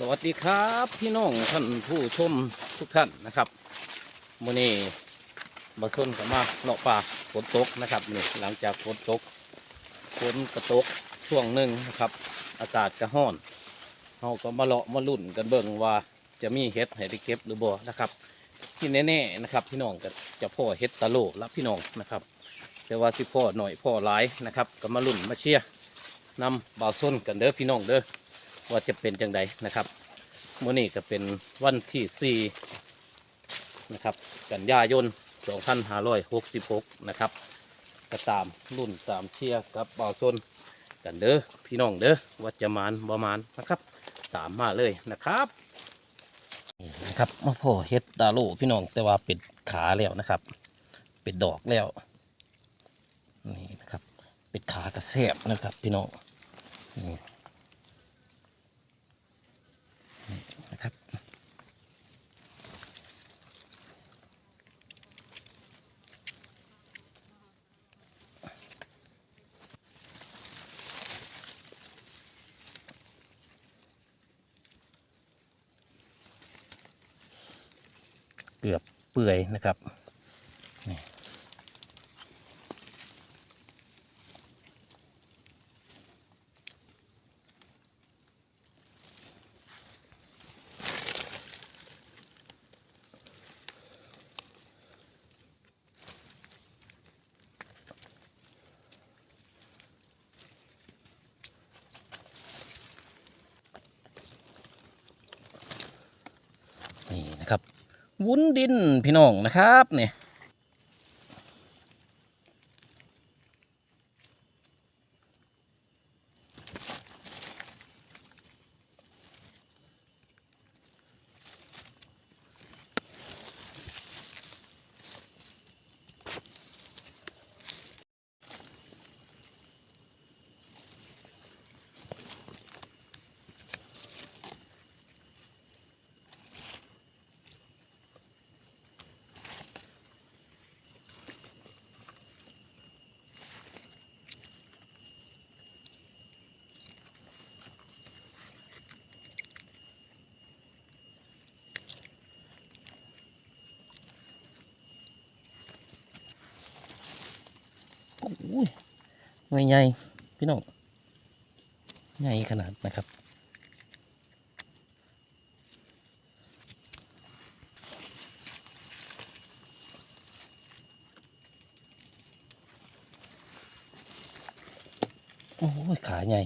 สวัสดีครับพี่น้องท่านผู้ชมทุกท่านนะครับมื่อนี้มาชนกันมาเลาะป่าฝนตกนะครับนี่หลังจากฝนตกฝนกระตกช่วงหนึ่งนะครับ อากาศจะห้อนเราก็มาเลาะมาลุ่นกันเบิ่งว่าจะมีเห็ดให้ได้เก็บหรือบ่นะครับที่แน่ๆนะครับ พี่น้องก็จะพ่อเห็ดตะโลและพี่น้องนะครับ แต่ว่าสิพ่อหน่อยพ่อหลายนะครับ ก็มาลุ่นมาเชียร์นำบ่าวส้นกันเด้อพี่น้องเด้อ ว่าจะเป็นจังใดนะครับมื่อนี้ก็เป็นวันที่4นะครับ กันยายน2566 นะครับก็ตามรุ่นตามเชียร์กับบ่าวซนกันเด้อพี่น้องเด้อว่าจะมานบ่มานนะครับ ตามมาเลยนะครับนี่นะครับมาพ่อเฮ็ดดาโลพี่น้องแต่ว่าเป็นขาแล้วนะครับ เป็นดอกแล้วนี่นะครับ เป็นขากระแสบนะครับพี่น้องนี่ กือบเปื่อยนะครับนี่นี่นะครับ วุ้นดินพี่น้องนะครับเนี่ย อ้ยไม่ใหญ่พี่น้องใหญ่ขนาดนะครับโอ้ยขาใหญ่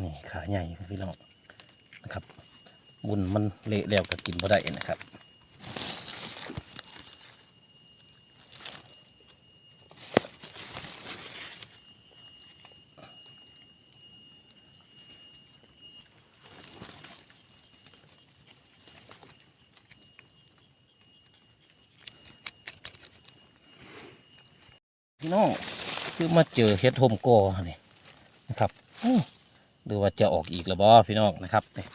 นี่ขาใหญ่พี่น้องนะครับ บุญมันเละแล้วก็กินบ่ได้นะครับ พี่น้องคือมาเจอเฮ็ดโฮมโกนี่นะครับอู้หรือว่าจะออกอีกหรือบ่พี่น้องนะครับนี่ย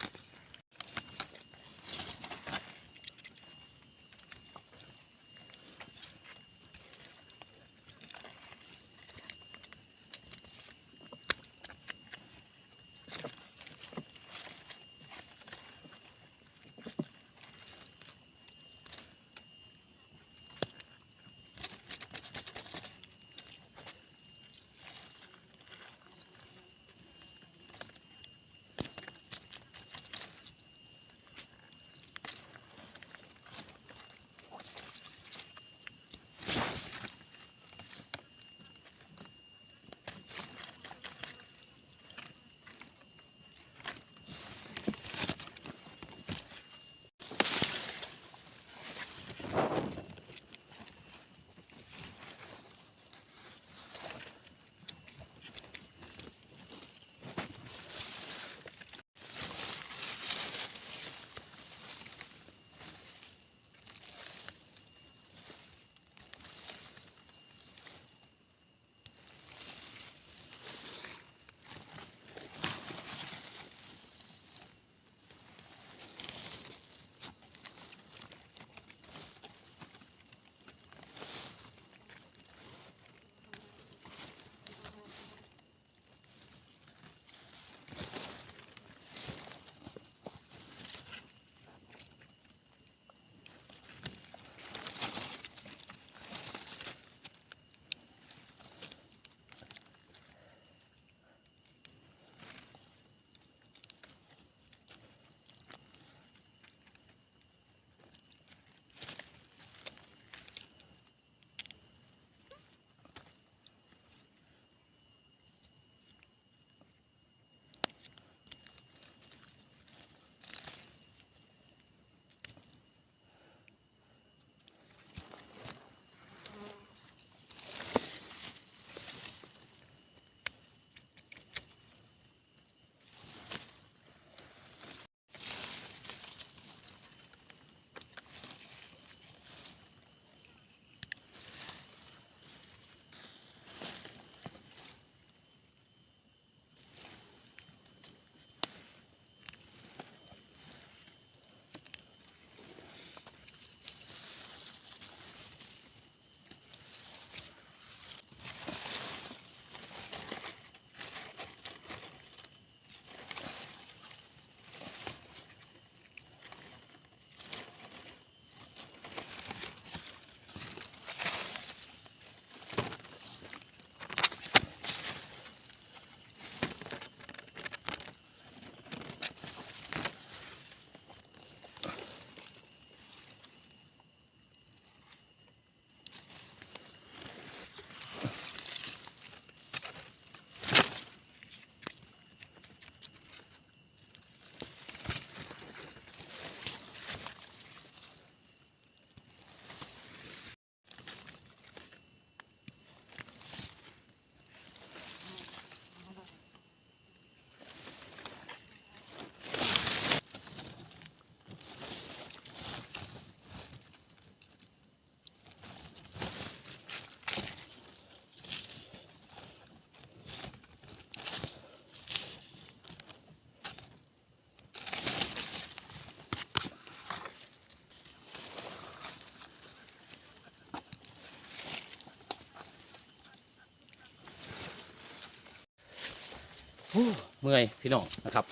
เมื่อยพี่น้องนะครับ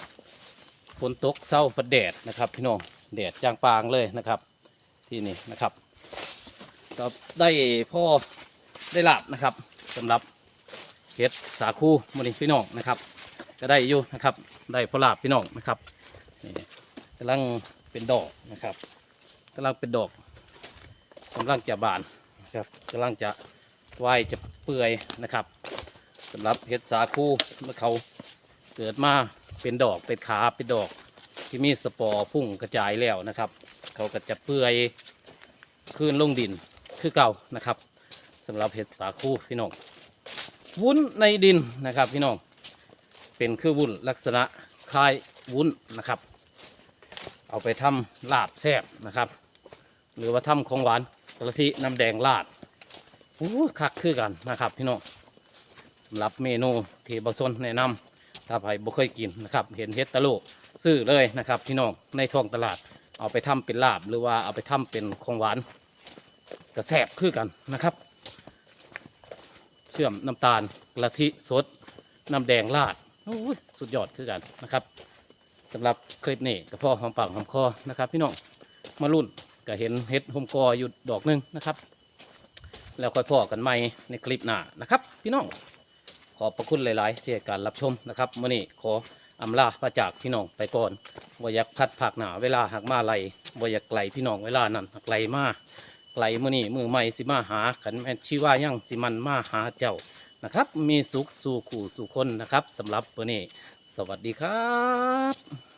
ฝนตกเศร้าประแดดนะครับ พี่น้องแดดจางปางเลยนะครับ ที่นี่นะครับก็ได้พ่อได้ลาบนะครับสำหรับเห็ดสาคูมันนี่พี่น้องนะครับ ก็ได้อยู่นะครับ ได้พ่อลาบพี่น้องนะครับนี่กำลังเป็นดอกนะครับกำลังเป็นดอกกำลังจะบานนะครับกำลังจะไหวจะเปื่อยนะครับสำหรับเห็ดสาคูเมื่อเขา เกิดมาเป็นดอกเป็นขาเป็นดอกที่มีสปอร์พุ่งกระจายแล้วนะครับ เขาก็จะเปื่อยคืนลงดินคือเก่านะครับสำหรับเห็ดสาคูพี่น้องวุ้นในดินนะครับพี่น้องเป็นคือวุ้นลักษณะคล้ายวุ้นนะครับ เอาไปทำลาบแซ่บนะครับ หรือว่าทำของหวานกะทิน้ำแดงลาดโอ้คักคือกันนะครับพี่น้องสำหรับเมนูที่บะซนแนะนำ ถ้าใครบ่เคยกินนะครับเห็นเห็ดตะโลซื้อเลยนะครับพี่น้องในท้องตลาดเอาไปทำเป็นลาบหรือว่าเอาไปทำเป็นของหวานกระแสบคือกันนะครับ เชื่อมน้ำตาลกะทิสดน้ำแดงราดสุดยอดคือกันนะครับสำหรับคลิปนี้กับพ่อหอมปากหอมคอนะครับ พี่น้องมารุ่นก็เห็นเห็ดหมกออยู่ดอกหนึงนะครับ แล้วค่อยพอกันใหม่ในคลิปหน้านะครับ พี่น้อง ขอบพระคุณหลาย ๆ ที่ให้การรับชมนะครับมื่อนี้ขออำลาพระจากพี่น้องไปก่อนว่าอยากพัดผักหนาเวลาหักมาไหลว่าอยากไกลพี่น้องเวลานั้นหักไกลมาไกลมื่อนี้มือใหม่สิมาหาขันแม่นชีว่ายังสิมันมาหาเจ้านะครับ มีสุขสู่ขู่สู่คนนะครับสำหรับวันนี้ สวัสดีครับ